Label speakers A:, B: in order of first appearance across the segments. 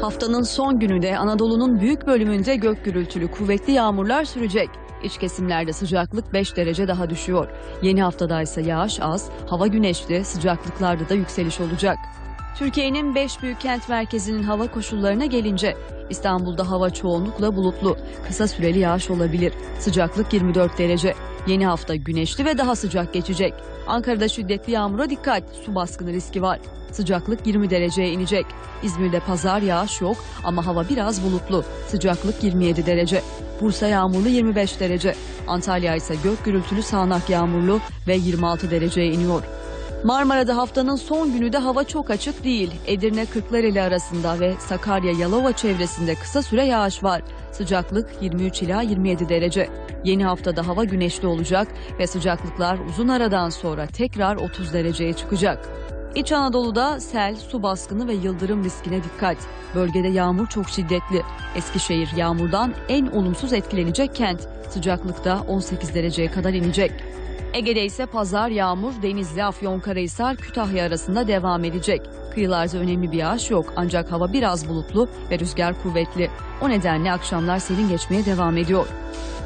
A: Haftanın son günü de Anadolu'nun büyük bölümünde gök gürültülü kuvvetli yağmurlar sürecek. İç kesimlerde sıcaklık 5 derece daha düşüyor. Yeni haftada ise yağış az, hava güneşli, sıcaklıklarda da yükseliş olacak. Türkiye'nin 5 büyük kent merkezinin hava koşullarına gelince İstanbul'da hava çoğunlukla bulutlu, kısa süreli yağış olabilir. Sıcaklık 24 derece. Yeni hafta güneşli ve daha sıcak geçecek. Ankara'da şiddetli yağmura dikkat, su baskını riski var. Sıcaklık 20 dereceye inecek. İzmir'de pazar yağış yok ama hava biraz bulutlu. Sıcaklık 27 derece. Bursa yağmurlu 25 derece. Antalya ise gök gürültülü sağanak yağmurlu ve 26 dereceye iniyor. Marmara'da haftanın son günü de hava çok açık değil. Edirne Kırklareli arasında ve Sakarya Yalova çevresinde kısa süre yağış var. Sıcaklık 23 ila 27 derece. Yeni haftada hava güneşli olacak ve sıcaklıklar uzun aradan sonra tekrar 30 dereceye çıkacak. İç Anadolu'da sel, su baskını ve yıldırım riskine dikkat. Bölgede yağmur çok şiddetli. Eskişehir yağmurdan en olumsuz etkilenecek kent. Sıcaklıkta 18 dereceye kadar inecek. Ege'de ise pazar yağmur Denizli, Afyonkarahisar, Kütahya arasında devam edecek. Kıyılarda önemli bir yağış yok ancak hava biraz bulutlu ve rüzgar kuvvetli. O nedenle akşamlar serin geçmeye devam ediyor.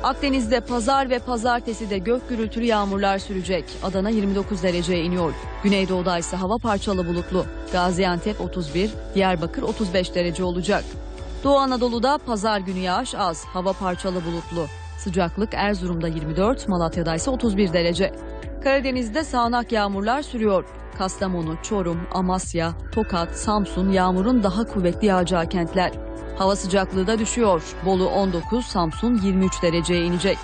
A: Akdeniz'de pazar ve pazartesi de gök gürültülü yağmurlar sürecek. Adana 29 dereceye iniyor. Güneydoğu'da ise hava parçalı bulutlu. Gaziantep 31, Diyarbakır 35 derece olacak. Doğu Anadolu'da pazar günü yağış az, hava parçalı bulutlu. Sıcaklık Erzurum'da 24, Malatya'da ise 31 derece. Karadeniz'de sağanak yağmurlar sürüyor. Kastamonu, Çorum, Amasya, Tokat, Samsun yağmurun daha kuvvetli yağacağı kentler. Hava sıcaklığı da düşüyor. Bolu 19, Samsun 23 dereceye inecek.